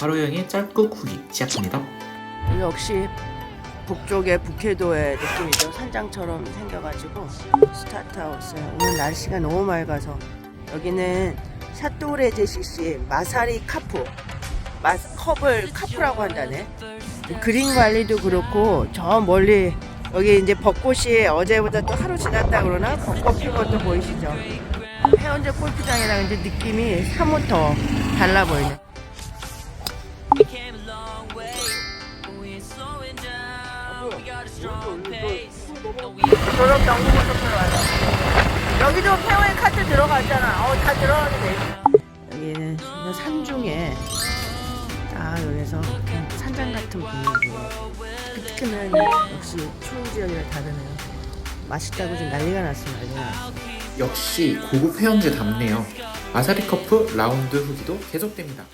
하루 여행의 짧고 후기 시작합니다. 역시 북쪽의 북해도의 느낌이죠. 산장처럼 생겨가지고 스타트하우스요. 오늘 날씨가 너무 맑아서 여기는 샤또레제 시시 마사리 카프 마, 컵을 카프라고 한다네. 그린 관리도 그렇고 저 멀리 여기 이제 벚꽃이 어제보다 또 하루 지났다 그러나 벚꽃 핀 것도 보이시죠? 해운대 골프장이랑 이제 느낌이 사뭇 더 달라 보이네. 졸업 연구소로 와서 여기도 페어의 카트 들어갔잖아. 어, 다 들어가도 돼. 여기는 진짜 산 중에 딱 여기서 산장 같은 분위기예요. 특히는 역시 추운 지역이라 다르네요. 맛있다고 지금 난리가 났어, 난리가 났어. 역시 고급 해양제답네요. 마사리 커프 라운드 후기도 계속됩니다.